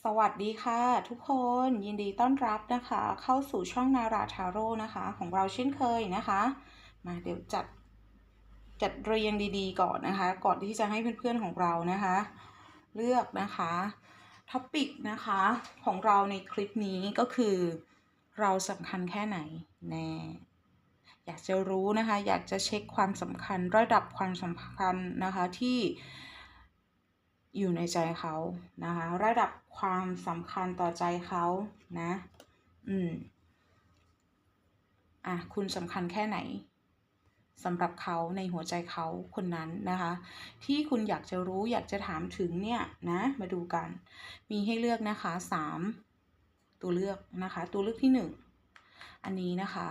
สวัสดีค่ะ ทุกคนยินดีต้อนรับนะคะ เข้าสู่ช่องนาราทาโร่นะคะ ของเราเช่นเคยนะคะ มาเดี๋ยวจัดจัดเรียงดีๆ ก่อนนะคะ ก่อนที่จะให้เพื่อนๆของเรานะคะ เลือกนะคะท็อปิกนะคะของเราในคลิปนี้ก็คือ เราสำคัญแค่ไหนแน่อยากจะรู้นะคะ อยากจะเช็คความสำคัญระดับความสำคัญนะคะที่ อยู่ในใจเขานะคะ ระดับความสำคัญต่อใจเขานะ อืม อะ คุณสำคัญแค่ไหนสำหรับเขาในหัวใจเขาคนนั้นนะคะ ที่คุณอยากจะรู้อยากจะถามถึงเนี่ยนะ มาดูกัน มีให้เลือกนะคะสามตัวเลือกนะคะ ตัวเลือกที่หนึ่งอันนี้นะคะ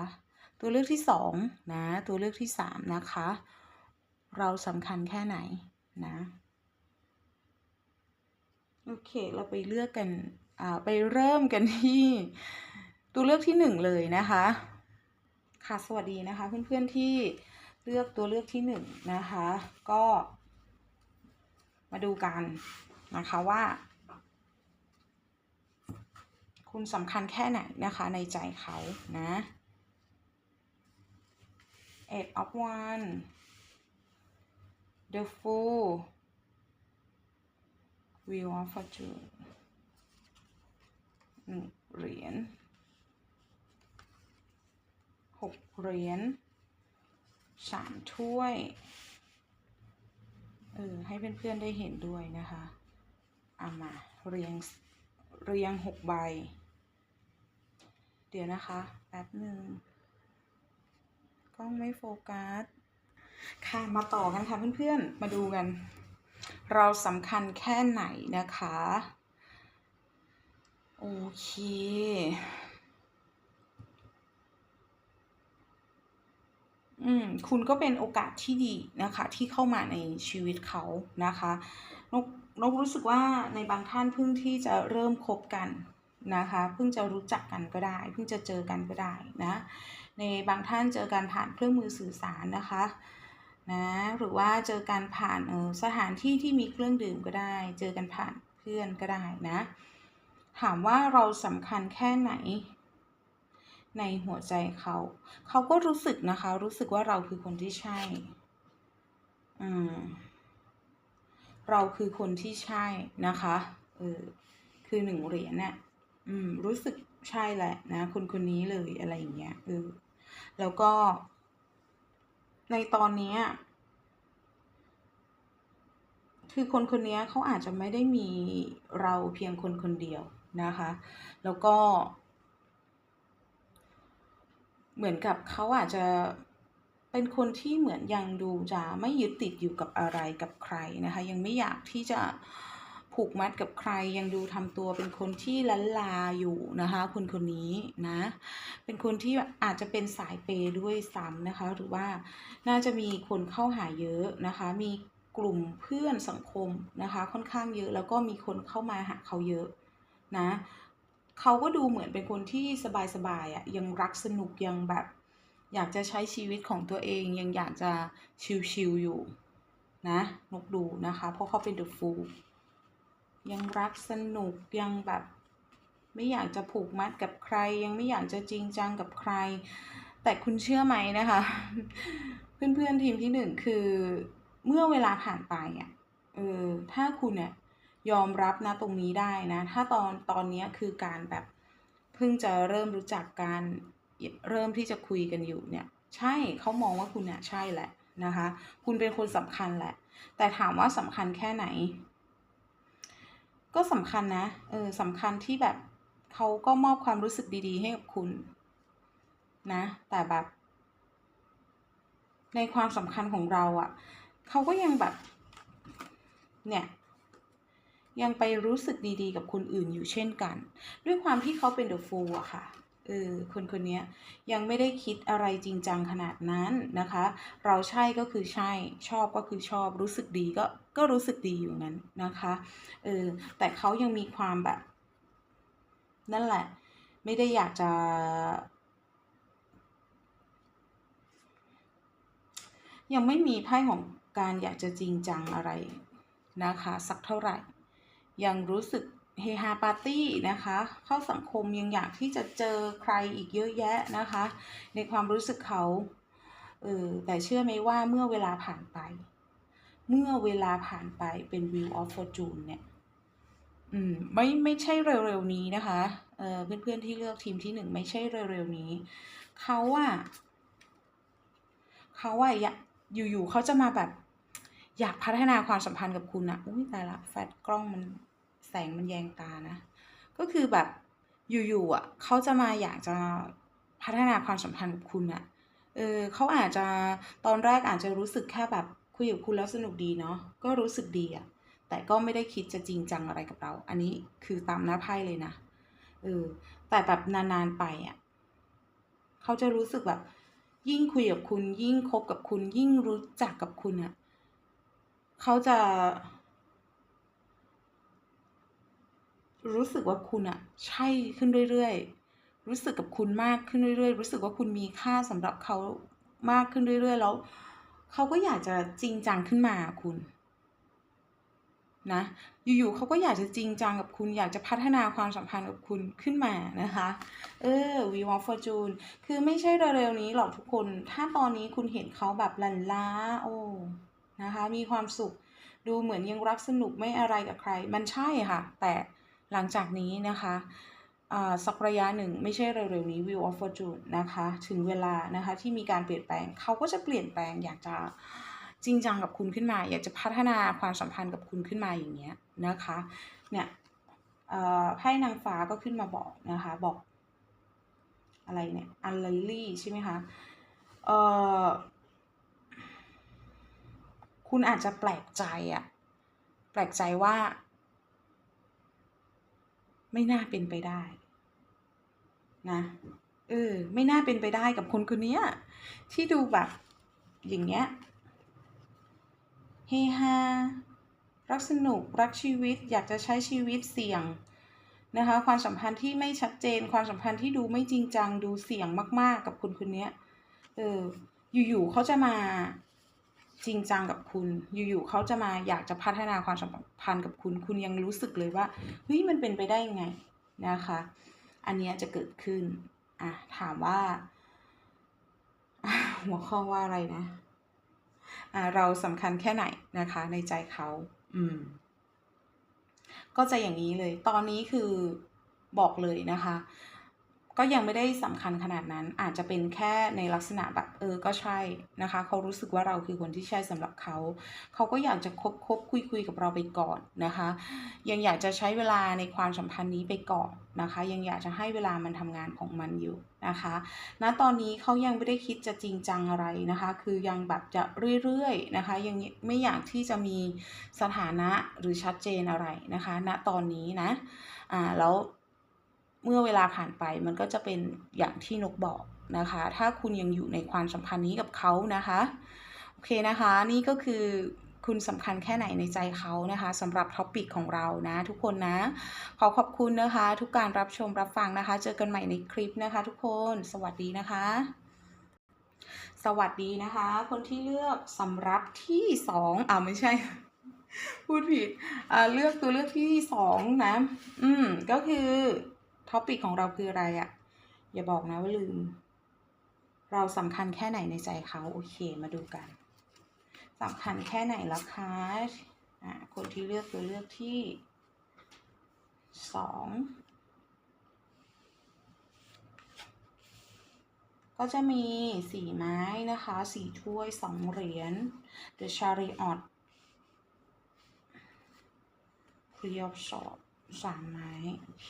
ตัวเลือกที่สองนะ ตัวเลือกที่สามนะคะ เราสำคัญแค่ไหนนะ โอเค เราไปเลือกกันอ่าไปเริ่มกันที่ตัวเลือกที่หนึ่งเลยนะคะ ค่ะสวัสดีนะคะเพื่อนๆที่เลือกตัวเลือกที่หนึ่งนะคะ ก็ มาดูกันนะคะว่า คุณสำคัญแค่ไหนนะคะในใจเขานะ Eight of One The Fool Wheel of Fortune หนึ่งเหรียญหกเหรียญสามถ้วย เออ ให้เพื่อนๆได้เห็นด้วยนะคะเอามาเรียงเรียงหกใบ เดี๋ยวนะคะ แป๊บหนึ่งกล้องไม่โฟกัส ค่ะ มาต่อกันค่ะเพื่อนๆ มาดูกัน เราสำคัญแค่ไหนนะคะ โอเคอืมคุณก็เป็นโอกาสที่ดีนะคะ ที่เข้ามาในชีวิตเขานะคะนกนกรู้สึกว่าในบางท่านเพิ่งที่จะเริ่มคบกันนะคะเพิ่งจะรู้จักกันก็ได้ เพิ่งจะเจอกันก็ได้นะในบางท่านเจอกันผ่านเครื่องมือสื่อสารนะคะ นะหรือว่าเจอกันผ่านเออสถานที่ที่มีเครื่องดื่มก็ได้ เจอกันผ่านเพื่อนก็ได้นะ ถามว่าเราสำคัญแค่ไหน ในหัวใจเขา เขาก็รู้สึกนะคะ รู้สึกว่าเราคือคนที่ใช่อืมเราคือคนที่ใช่นะคะเออคือหนึ่งเหรียญเนี่ยอืม รู้สึกใช่แหละนะคนคนนี้เลยอะไรอย่างเงี้ยเออแล้วก็ ในตอนนี้ คือคนคนนี้เขาอาจจะไม่ได้มีเราเพียงคนคนเดียวนะคะ แล้วก็ เหมือนกับเขาอาจจะเป็นคนที่เหมือนยังดูจะไม่ยึดติดอยู่กับอะไรกับใครนะคะ ยังไม่อยากที่จะ ผูกมัดกับใครยังดูทำตัวเป็นคนที่ลันลาอยู่นะคะคนคนนี้นะเป็นคนที่อาจจะเป็นสายเปย์ด้วยซ้ำนะคะ หรือว่าน่าจะมีคนเข้าหาเยอะนะคะ มีกลุ่มเพื่อนสังคมนะคะ ค่อนข้างเยอะแล้วก็มีคนเข้ามาหาเขาเยอะนะเขาก็ดูเหมือนเป็นคนที่สบายๆอะ่ะยังรักสนุกยังแบบอยากจะใช้ชีวิตของตัวเองยังอยากจะชิลๆอยู่นะนกดูนะคะ เพราะเขาเป็น The Fool ยังรักสนุกยังแบบ ไม่อยากจะผูกมัดกับใคร ยังไม่อยากจะจริงจังกับใคร แต่คุณเชื่อไหมนะคะ เพื่อนๆทีมที่หนึ่งคือเมื่อเวลาผ่านไปอะเออถ้าคุณเนี่ยยอมรับนะตรงนี้ได้นะ ถ้าตอนตอนนี้คือการแบบเพิ่งจะเริ่มรู้จักการเริ่มที่จะคุยกันอยู่เนี่ย ใช่เขามองว่าคุณเนี่ยใช่แหละนะคะ คุณเป็นคนสำคัญแหละ แต่ถามว่าสำคัญแค่ไหน ก็สำคัญนะ เออสำคัญที่แบบเขาก็มอบความรู้สึกดีๆ ให้กับคุณ นะ แต่แบบ ในความสำคัญของเราอะ่ะเขาก็ยังแบบ เนี่ย ยังไปรู้สึกดีๆ กับคนอื่นอยู่เช่นกัน ด้วยความที่เขาเป็นเดอะฟูลอะค่ะ เออคนคนนี้ยังไม่ได้คิดอะไรจริงจังขนาดนั้นนะคะ เราใช่ก็คือใช่ชอบก็คือชอบรู้สึกดีก็ก็รู้สึกดีอยู่นั้นนะคะเออแต่เขายังมีความแบบ นั่นแหละ ไม่ได้อยากจะ ยังไม่มีไพ่ของการอยากจะจริงจังอะไรนะคะ สักเท่าไหร่ ยังรู้สึก เฮฮาปาร์ตี้นะคะ เข้าสังคมยังอยากที่จะเจอใครอีกเยอะแยะนะคะ ในความรู้สึกเขาเออแต่เชื่อไหมว่าเมื่อเวลาผ่านไป เมื่อเวลาผ่านไปเป็น Wheel of Fortune เนี่ยอืมไม่ไม่ใช่เร็วๆนี้นะคะเออเพื่อนๆที่เลือกทีมที่หนึ่งไม่ใช่เร็วๆนี้ เขาว่าเขาว่าอยาอยู่ๆเขาจะมาแบบ อยากพัฒนาความสัมพันธ์กับคุณอะอุ้ยแตายละแฟลชกล้องมัน แสงมันแยงตานะ ก็คือแบบอยู่ๆอะเขาจะมาอยากจะพัฒนาความสัมพันธ์กับคุณอะเออเขาอาจจะตอนแรกอาจจะรู้สึกแค่แบบคุยกับคุณแล้วสนุกดีเนาะก็รู้สึกดีอะแต่ก็ไม่ได้คิดจะจริงจังอะไรกับเรา อันนี้คือตามหน้าไพ่เลยนะเออแต่แบบนานๆไปอะเขาจะรู้สึกแบบ ยิ่งคุยกับคุณ ยิ่งคบกับคุณ ยิ่งรู้จักกับคุณอะเขาจะ รู้สึกว่าคุณอะใช่ขึ้นเรื่อยๆ รู้สึกกับคุณมากขึ้นเรื่อยๆ รู้สึกว่าคุณมีค่าสำหรับเขามากขึ้นเรื่อยๆ แล้วเขาก็อยากจะจริงจังขึ้นมาคุณนะอยู่ๆเขาก็อยากจะจริงจังกับคุณอยากจะพัฒนาความสัมพันธ์กับคุณขึ้นมานะคะเออ We want fortune คือไม่ใช่เร็วๆนี้หรอกทุกคน ถ้าตอนนี้คุณเห็นเขาแบบลันล้าโอ้นะคะมีความสุขดูเหมือนยังรักสนุกไม่อะไรกับใคร มันใช่ค่ะ แต่ หลังจากนี้นะคะสักระยะหนึ่งไม่ใช่เร็วๆนี้ Wheel of Fortune นะคะถึงเวลานะคะที่มีการเปลี่ยนแปลงเขาก็จะเปลี่ยนแปลงอยากจะจริงจังกับคุณขึ้นมา อยากจะพัฒนาความสัมพันธ์กับคุณขึ้นมาอย่างเงี้ยนะคะเนี่ยไพ่นางฟ้าก็ขึ้นมาบอกนะคะบอกอะไรเนี่ยอันเลลี่ใช่ไหมคะเอ่อคุณอาจจะแปลกใจอะแปลกใจว่า ไม่น่าเป็นไปได้ นะเออ ไม่น่าเป็นไปได้กับคนคนนี้ที่ดูแบบ อย่างเงี้ยเฮฮารักสนุกรักชีวิตอยากจะใช้ชีวิตเสี่ยงนะคะ ความสัมพันธ์ที่ไม่ชัดเจน ความสัมพันธ์ที่ดูไม่จริงจังดูเสี่ยงมาก ๆ กับคนคนนี้เอออยู่ๆเขาจะมา จริงจังกับคุณ อยู่ๆเขาจะมาอยากจะพัฒนาความสัมพันธ์กับคุณ คุณยังรู้สึกเลยว่าเฮ้ยมันเป็นไปได้ยังไงนะคะ อันนี้จะเกิดขึ้นอะถามว่า หัวข้อว่าอะไรนะอ่าเราสำคัญแค่ไหนนะคะ ในใจเขาอืม ก็จะอย่างนี้เลย ตอนนี้คือบอกเลยนะคะ ก็ยังไม่ได้สำคัญขนาดนั้นอาจจะเป็นแค่ในลักษณะแบบเออก็ใช่นะคะ เขารู้สึกว่าเราคือคนที่ใช่สำหรับเขา เขาก็อยากจะคบคบคุยคุยกับเราไปก่อนนะคะ ยังอยากจะใช้เวลาในความสัมพันธ์นี้ไปก่อนนะคะ ยังอยากจะให้เวลามันทำงานของมันอยู่นะคะณตอนนี้เขายังไม่ได้คิดจะจริงจังอะไรนะคะ คือยังแบบจะเรื่อยๆนะคะ ยังไม่อยากที่จะมีสถานะหรือชัดเจนอะไรนะคะณตอนนี้นะอ่าแล้ว เมื่อเวลาผ่านไปมันก็จะเป็นอย่างที่นกบอกนะคะ ถ้าคุณยังอยู่ในความสัมพันธ์นี้กับเขานะคะ โอเคนะคะ นี่ก็คือคุณสำคัญแค่ไหนในใจเขานะคะสำหรับท็อปิกของเรานะทุกคนนะ ขอขอบคุณนะคะ ทุกการรับชมรับฟังนะคะ เจอกันใหม่ในคลิปนะคะ ทุกคนสวัสดีนะคะ สวัสดีนะคะ คนที่เลือกสำรับที่สองอ่าไม่ใช่ พูดผิดอ่าเลือกตัวเลือกที่สองนะ อืมก็คือ ท็อปิกของเราคืออะไรอะอย่าบอกนะว่าลืม เราสำคัญแค่ไหนในใจเขาโอเคมาดูกันสำคัญแค่ไหนล่ะคะอ่าคนที่เลือกตัวเลือกที่สองก็จะมีสี่ไม้นะคะสี่ถ้วยสองเหรียญ The Chariot Three of Swords สามไม้ โอเค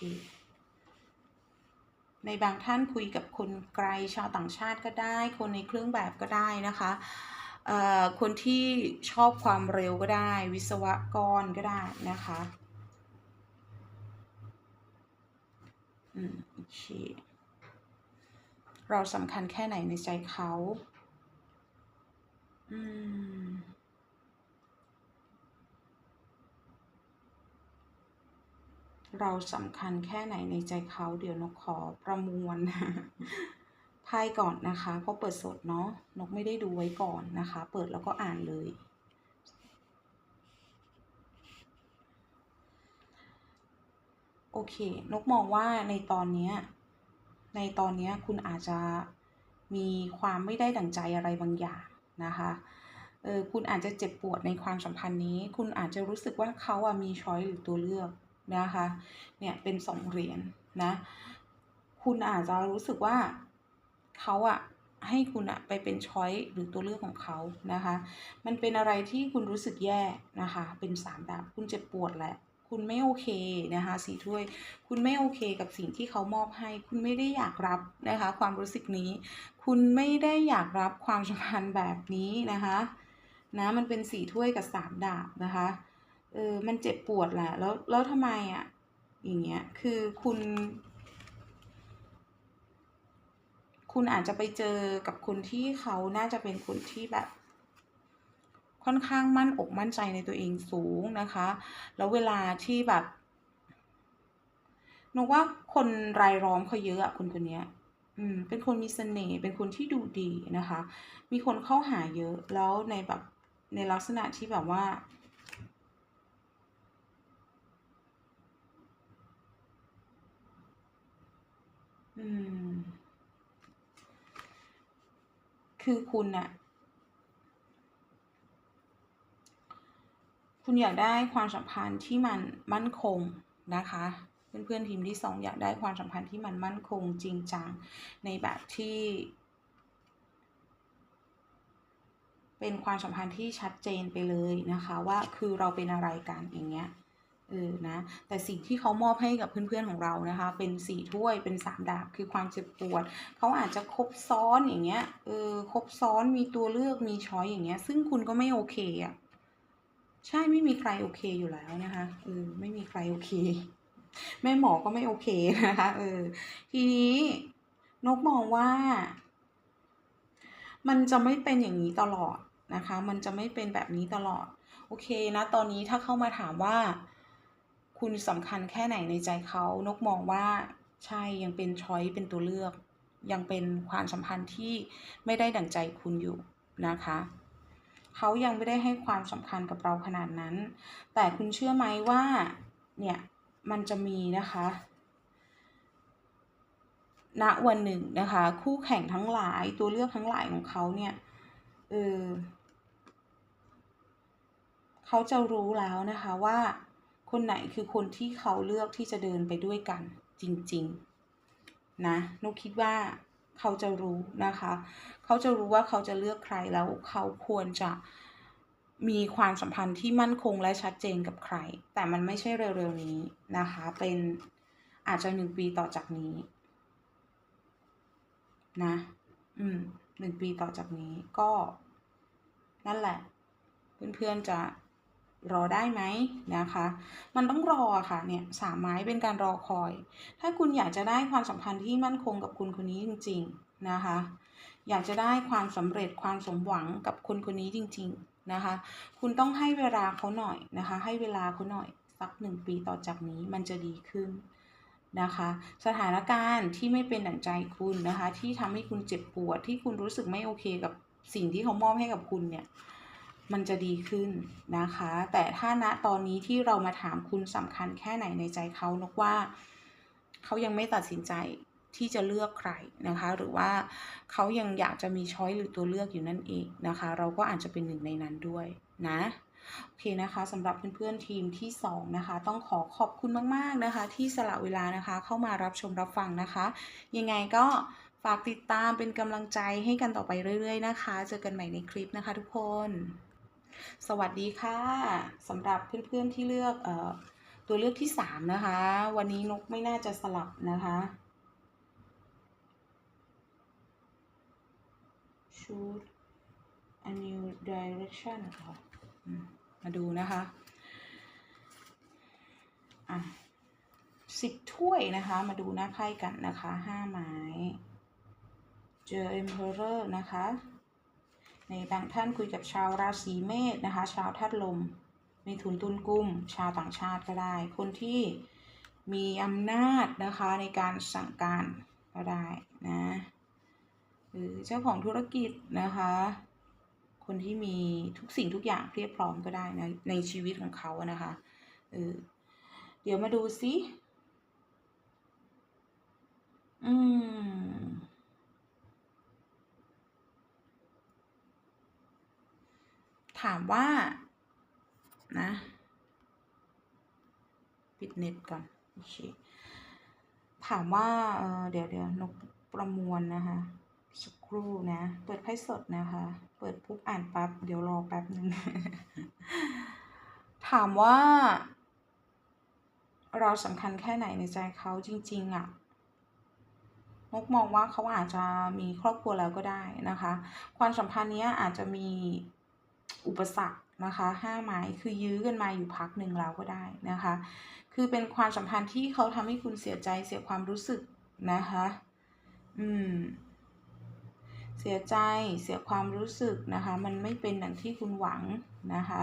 ในบางท่านคุยกับคนไกลชาวต่างชาติก็ได้ คนในเครื่องแบบก็ได้นะคะคนที่ชอบความเร็วก็ได้ วิศวกรก็ได้นะคะอืมโอเคเราสำคัญแค่ไหนในใจเขาอืม เราสำคัญแค่ไหนในใจเขาเดี๋ยวนกขอประมวลไพ่ก่อนนะคะเพราะเปิดสดเนาะนกไม่ได้ดูไว้ก่อนนะคะ เปิดแล้วก็อ่านเลย โอเค นกมองว่าในตอนนี้ในตอนนี้คุณอาจจะมีความไม่ได้ดั่งใจอะไรบางอย่างนะคะเออคุณอาจจะเจ็บปวดในความสัมพันธ์นี้ คุณอาจจะรู้สึกว่าเขาอะมีช้อยหรือตัวเลือก นะคะเนี่ยเป็นสองเหรียญนะคุณอาจจะรู้สึกว่าเขาอะให้คุณอะไปเป็นช้อยหรือตัวเลือกของเขานะคะ มันเป็นอะไรที่คุณรู้สึกแย่นะคะ เป็นสามดาบคุณเจ็บปวดแหละ คุณไม่โอเคนะคะสีถ้วย คุณไม่โอเคกับสิ่งที่เขามอบให้ คุณไม่ได้อยากรับนะคะ ความรู้สึกนี้ คุณไม่ได้อยากรับความสัมพันธ์แบบนี้นะคะนะมันเป็นสีถ้วยกับสามดาบนะคะ เออมันเจ็บปวดแหละแล้วแล้วทำไมอะ อย่างเงี้ยคือคุณ คุณอาจจะไปเจอกับคนที่เขาน่าจะเป็นคนที่แบบ ค่อนข้างมั่นอกมั่นใจในตัวเองสูงนะคะ แล้วเวลาที่แบบนกว่าคนรายล้อมเขาเยอะอะคนคนนี้อืม เป็นคนมีเสน่ห์ เป็นคนที่ดูดีนะคะ มีคนเข้าหาเยอะ แล้วในแบบในลักษณะที่แบบว่า อืม คือคุณน่ะคุณอยากได้ความสัมพันธ์ที่มันมั่นคงนะคะ เพื่อนๆทีมที่สองอยากได้ความสัมพันธ์ที่มันมั่นคงจริงจังในแบบที่ เป็นความสัมพันธ์ที่ชัดเจนไปเลยนะคะ ว่าคือเราเป็นอะไรกันอย่างเงี้ย เออนะแต่สิ่งที่เขามอบให้กับเพื่อนๆของเรานะคะ เป็นสี่ถ้วยเป็นสามดาบคือความเจ็บปวดเขาอาจจะครบซ้อนอย่างเงี้ยเออครบซ้อนมีตัวเลือกมีช้อยอย่างเงี้ย ซึ่งคุณก็ไม่โอเคอะใช่ไม่มีใครโอเคอยู่แล้วนะคะเออไม่มีใครโอเค แม่หมอก็ไม่โอเคนะคะเออทีนี้นกมองว่า มันจะไม่เป็นอย่างนี้ตลอดนะคะ มันจะไม่เป็นแบบนี้ตลอด โอเคนะ ตอนนี้ถ้าเข้ามาถามว่า คุณสำคัญแค่ไหนในใจเขานกมองว่าใช่ยังเป็นช้อยเป็นตัวเลือก ยังเป็นความสัมพันธ์ที่ไม่ได้ดั่งใจคุณอยู่นะคะเขายังไม่ได้ให้ความสำคัญกับเราขนาดนั้น แต่คุณเชื่อไหมว่าเนี่ยมันจะมีนะคะณวันหนึ่งนะคะ คู่แข่งทั้งหลายตัวเลือกทั้งหลายของเขาเนี่ยเออเขาจะรู้แล้วนะคะว่า คนไหนคือคนที่เขาเลือกที่จะเดินไปด้วยกันจริงๆนะนุกคิดว่าเขาจะรู้นะคะ เขาจะรู้ว่าเขาจะเลือกใครแล้วเขาควรจะมีความสัมพันธ์ที่มั่นคงและชัดเจนกับใคร แต่มันไม่ใช่เร็วๆนี้นะคะ เป็นอาจจะหนึ่งปีต่อจากนี้ นะ อืมหนึ่งปีต่อจากนี้ก็ นั่นแหละ เพื่อนๆจะ รอได้ไหมนะคะ มันต้องรอค่ะเนี่ยสามไม้เป็นการรอคอย ถ้าคุณอยากจะได้ความสัมพันธ์ที่มั่นคงกับคุณคนนี้จริง ๆนะคะ อยากจะได้ความสำเร็จความสมหวังกับคนคนนี้จริง ๆนะคะ คุณต้องให้เวลาเขาหน่อยนะคะ ให้เวลาเขาหน่อยสักหนึ่งปีต่อจากนี้มันจะดีขึ้นนะคะ สถานการณ์ที่ไม่เป็นดั่งใจคุณนะคะ ที่ทำให้คุณเจ็บปวดที่คุณรู้สึกไม่โอเคกับสิ่งที่เขามอบให้กับคุณเนี่ย มันจะดีขึ้นนะคะ แต่ถ้าณตอนนี้ที่เรามาถามคุณสำคัญแค่ไหนในใจเขานกว่าเขายังไม่ตัดสินใจที่จะเลือกใครนะคะ หรือว่าเขายังอยากจะมีช้อยหรือตัวเลือกอยู่นั่นเองนะคะ เราก็อาจจะเป็นหนึ่งในนั้นด้วยนะโอเคนะคะสำหรับเพื่อนๆทีมที่ 2 นะคะ ต้องขอขอบคุณมากๆนะคะ ที่สละเวลานะคะ เข้ามารับชมรับฟังนะคะ ยังไงก็ฝากติดตามเป็นกำลังใจให้กันต่อไปเรื่อยๆนะคะ เจอกันใหม่ในคลิปนะคะทุกคน สวัสดีค่ะสำหรับเพื่อนๆที่เลือกเอ่อตัวเลือกที่3นะคะ วันนี้นกไม่น่าจะสลับนะคะ choose a new direction ค่ะมมาดูนะคะอะสิบถ้วยนะคะ มาดูหน้าไพ่กันนะคะห้าไม้เจอ Emperor นะคะ ในบางท่านคุยกับชาวราศีเมษนะคะ ชาวธาตุลมมีทุนตุนกุ้ม ชาวต่างชาติก็ได้ คนที่มีอำนาจนะคะในการสั่งการก็ได้นะหรือเจ้าของธุรกิจนะคะ คนที่มีทุกสิ่งทุกอย่างเรียบพร้อมก็ได้นะในชีวิตของเขานะคะเออเดี๋ยวมาดูซิอืม ถามว่า นะ ปิดเน็ตก่อนโอเคถามว่าเออเดี๋ยวเดี๋ยวนกประมวลนะคะสักครู่นะ เปิดไพ่สดนะคะ เปิดปุ๊บอ่านปั๊บเดี๋ยวรอแป๊บหนึ่งถามว่า เราสำคัญแค่ไหนในใจเขาจริง ๆอะนกมองว่าเขาอาจจะมีครอบครัวแล้วก็ได้นะคะ ความสัมพันธ์เนี้ยอาจจะมี อุปสรรคนะคะห้าไม้คือยื้อกันมาอยู่พักหนึ่งแล้วก็ได้นะคะ คือเป็นความสัมพันธ์ที่เขาทำให้คุณเสียใจเสียความรู้สึกนะคะ อืม เสียใจเสียความรู้สึกนะคะ มันไม่เป็นอย่างที่คุณหวังนะคะ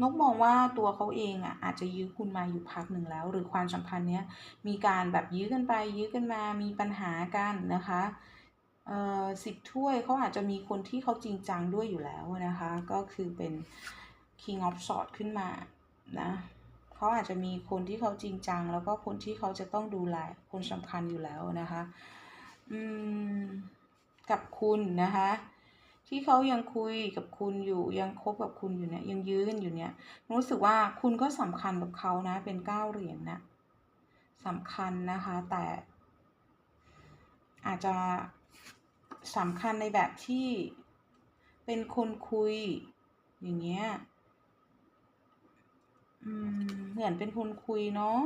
นกมองว่าตัวเขาเองอะอาจจะยื้อคุณมาอยู่พักหนึ่งแล้ว หรือความสัมพันธ์เนี้ยมีการแบบยื้อกันไปยื้อกันมามีปัญหากันนะคะ สิบถ้วยเขาอาจจะมีคนที่เขาจริงจังด้วยอยู่แล้วนะคะ ก็คือเป็น King of Swords ขึ้นมานะเขาอาจจะมีคนที่เขาจริงจัง แล้วก็คนที่เขาจะต้องดูแลคนสำคัญอยู่แล้วนะคะอืมกับคุณนะคะ ที่เขายังคุยกับคุณอยู่ยังคบกับคุณอยู่เนี่ยยังยื้อกันอยู่เนี่ยรู้สึกว่าคุณก็สำคัญกับเขานะ เป็นเก้าเหรียญนะสำคัญนะคะ แต่อาจจะ สำคัญในแบบที่เป็นคนคุย อย่างเงี้ยเหมือนเป็นคนคุยเนาะ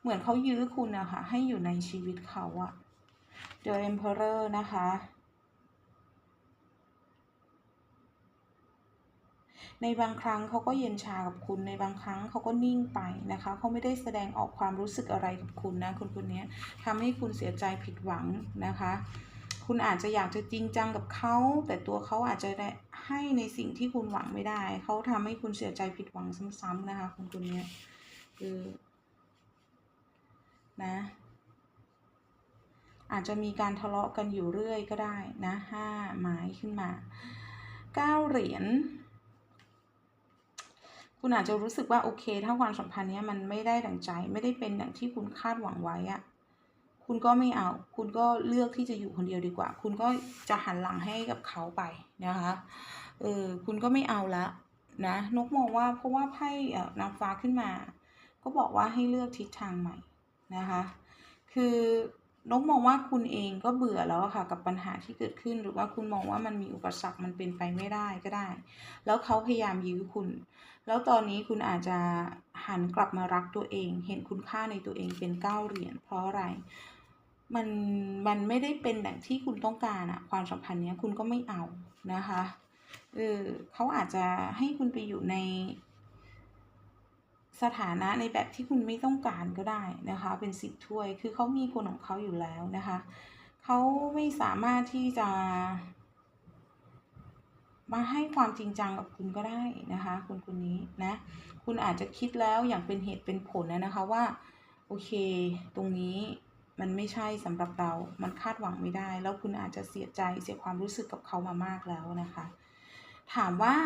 เหมือนเขายื้อคุณอะค่ะให้อยู่ในชีวิตเขาอะ The Emperor นะคะ ในบางครั้งเขาก็เย็นชากับคุณ ในบางครั้งเขาก็นิ่งไปนะคะเขาไม่ได้แสดงออกความรู้สึกอะไรกับคุณนะคนคนนี้ทำให้คุณเสียใจผิดหวังนะคะ คุณอาจจะอยากจะจริงจังกับเขา แต่ตัวเขาอาจจะให้ในสิ่งที่คุณหวังไม่ได้ เขาทำให้คุณเสียใจผิดหวังซ้ำๆนะคะคนคนนี้คือนะอาจจะมีการทะเลาะกันอยู่เรื่อยก็ได้นะห้าไม้ขึ้นมาเก้าเหรียญ คุณอาจจะรู้สึกว่าโอเค ถ้าความสัมพันธ์เนี้ยมันไม่ได้ดังใจ ไม่ได้เป็นอย่างที่คุณคาดหวังไว้อะคุณก็ไม่เอา คุณก็เลือกที่จะอยู่คนเดียวดีกว่า คุณก็จะหันหลังให้กับเขาไปนะคะ เออ คุณก็ไม่เอาละนะ นกมองว่าเพราะว่าไพ่นางฟ้าขึ้นมา ก็บอกว่าให้เลือกทิศทางใหม่นะคะ คือนกมองว่าคุณเองก็เบื่อแล้วค่ะกับปัญหาที่เกิดขึ้น หรือว่าคุณมองว่ามันมีอุปสรรคมันเป็นไปไม่ได้ก็ได้ แล้วเขาพยายามยื้อคุณ แล้วตอนนี้คุณอาจจะหันกลับมารักตัวเอง เห็นคุณค่าในตัวเองเป็นเก้าเหรียญเพราะอะไรมันมันไม่ได้เป็นอย่างที่คุณต้องการอะความสัมพันธ์เนี้ยคุณก็ไม่เอานะคะเออเขาอาจจะให้คุณไปอยู่ในสถานะในแบบที่คุณไม่ต้องการก็ได้นะคะ เป็นสิบถ้วย คือเขามีคนของเขาอยู่แล้วนะคะ เขาไม่สามารถที่จะ มาให้ความจริงจังกับคุณก็ได้นะคะคนคนนี้นะคุณอาจจะคิดแล้วอย่างเป็นเหตุเป็นผลนะนะคะว่าโอเค ตรงนี้มันไม่ใช่สำหรับเรา มันคาดหวังไม่ได้ แล้วคุณอาจจะเสียใจเสียความรู้สึกกับเขามามากแล้วนะคะ ถามว่า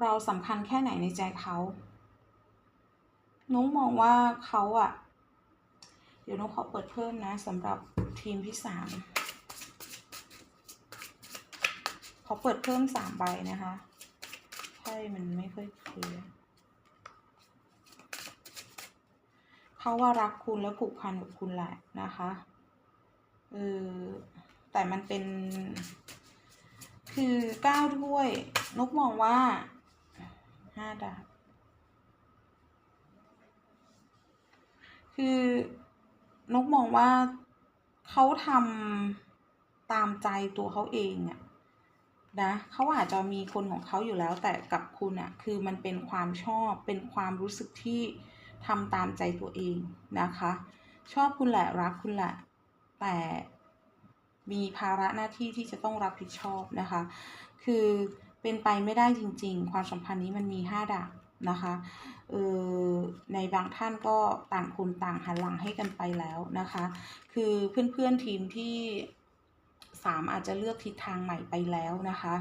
เราสำคัญแค่ไหนในใจเขาน้องมองว่าเขาอะ ดี๋ยวน้องขอเปิดเพิ่มนะสำหรับทีมที่สามขอเปิดเพิ่มสามใบนะคะไพ่มันไม่ค่อยเคลียร์เขาว่ารักคุณและผูกพันกับคุณแหละนะคะเออแต่มันเป็น คือเก้าถ้วย นกมองว่าห้าดาบคือ นกมองว่าเขาทำตามใจตัวเขาเองอะนะเขาอาจจะมีคนของเขาอยู่แล้ว แต่กับคุณอะคือมันเป็นความชอบเป็นความรู้สึกที่ทำตามใจตัวเองนะคะ ชอบคุณแหละรักคุณแหละ แต่มีภาระหน้าที่ที่จะต้องรับผิดชอบนะคะ คือเป็นไปไม่ได้จริง ๆ ความสัมพันธ์นี้มันมีห้าดาบนะคะ เออในบางท่านก็ต่างคนต่างหันหลังให้กันไปแล้วนะคะ คือเพื่อนๆทีมที่สามอาจจะเลือกทิศทางใหม่ไปแล้วนะคะ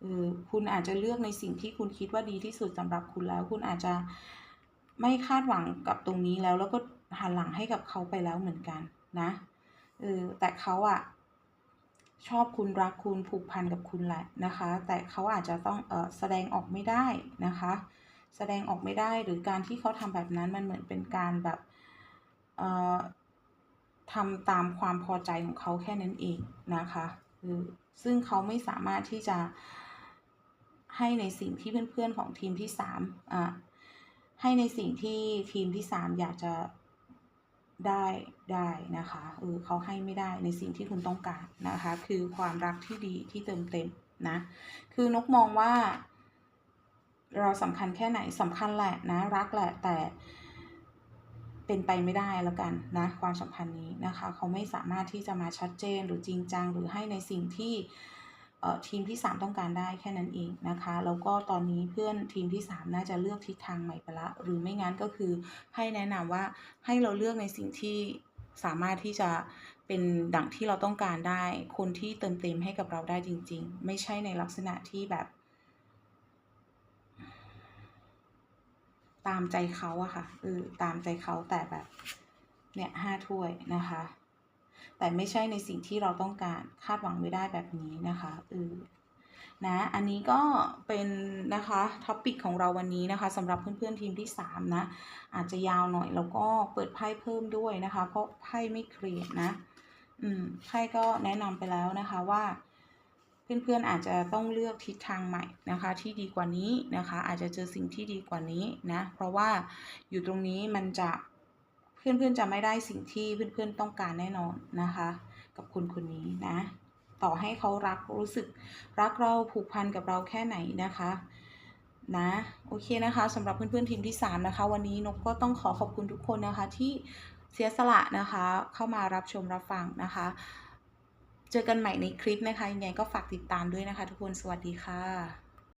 เออคุณอาจจะเลือกในสิ่งที่คุณคิดว่าดีที่สุดสำหรับคุณแล้ว คุณอาจจะไม่คาดหวังกับตรงนี้แล้ว แล้วก็หันหลังให้กับเขาไปแล้วเหมือนกันนะเออแต่เขาอะชอบคุณรักคุณผูกพันกับคุณแหละนะคะ แต่เขาอาจจะต้องเออแสดงออกไม่ได้นะคะ แสดงออกไม่ได้หรือการที่เขาทำแบบนั้นมันเหมือนเป็นการแบบเอ่อทำตามความพอใจของเขาแค่นั้นเองนะคะคือซึ่งเขาไม่สามารถที่จะให้ในสิ่งที่เพื่อนๆของทีมที่สามอะให้ในสิ่งที่ทีมที่สามอยากจะได้ได้นะคะเออเขาให้ไม่ได้ในสิ่งที่คุณต้องการนะคะ คือความรักที่ดีที่เติมเต็มนะ คือนกมองว่า เราสำคัญแค่ไหนสำคัญแหละนะรักแหละแต่เป็นไปไม่ได้แล้วกันนะความสัมพันธ์นี้นะคะเขาไม่สามารถที่จะมาชัดเจนหรือจริงจังหรือให้ในสิ่งที่เอ่อทีมที่ 3 ต้องการได้แค่นั้นเองนะคะแล้วก็ตอนนี้เพื่อนทีมที่ 3 น่าจะเลือกทิศทางใหม่ไปละ หรือไม่งั้นก็คือให้แนะนำว่าให้เราเลือกในสิ่งที่สามารถที่จะเป็นดั่งที่เราต้องการได้ คนที่เติมเต็มให้กับเราได้จริง ๆ ไม่ใช่ในลักษณะที่แบบ ตามใจเขาอะค่ะเออตามใจเขาแต่แบบ เนี่ยห้าถ้วยนะคะ แต่ไม่ใช่ในสิ่งที่เราต้องการคาดหวังไม่ได้แบบนี้นะคะเออนะอันนี้ก็เป็นนะคะท็อปิกของเราวันนี้นะคะสำหรับเพื่อนๆทีมที่สามนะ อาจจะยาวหน่อยแล้วก็เปิดไพ่เพิ่มด้วยนะคะ เพราะไพ่ไม่เคลียร์นะ อืมไพ่ก็แนะนำไปแล้วนะคะว่า เพื่อนๆอาจจะต้องเลือกทิศทางใหม่นะคะ ที่ดีกว่านี้นะคะ อาจจะเจอสิ่งที่ดีกว่านี้นะ เพราะว่าอยู่ตรงนี้มันจะเพื่อนๆจะไม่ได้สิ่งที่เพื่อนๆต้องการแน่นอนนะคะ กับคนคนนี้นะ ต่อให้เขารักรู้สึกรักเราผูกพันกับเราแค่ไหนนะคะนะโอเคนะคะสำหรับเพื่อนๆทีมที่ 3 นะคะ วันนี้นกก็ต้องขอขอบคุณทุกคนนะคะที่เสียสละนะคะ เข้ามารับชมรับฟังนะคะ เจอกันใหม่ในคลิปนะคะ ยังไงก็ฝากติดตามด้วยนะคะ ทุกคน สวัสดีค่ะ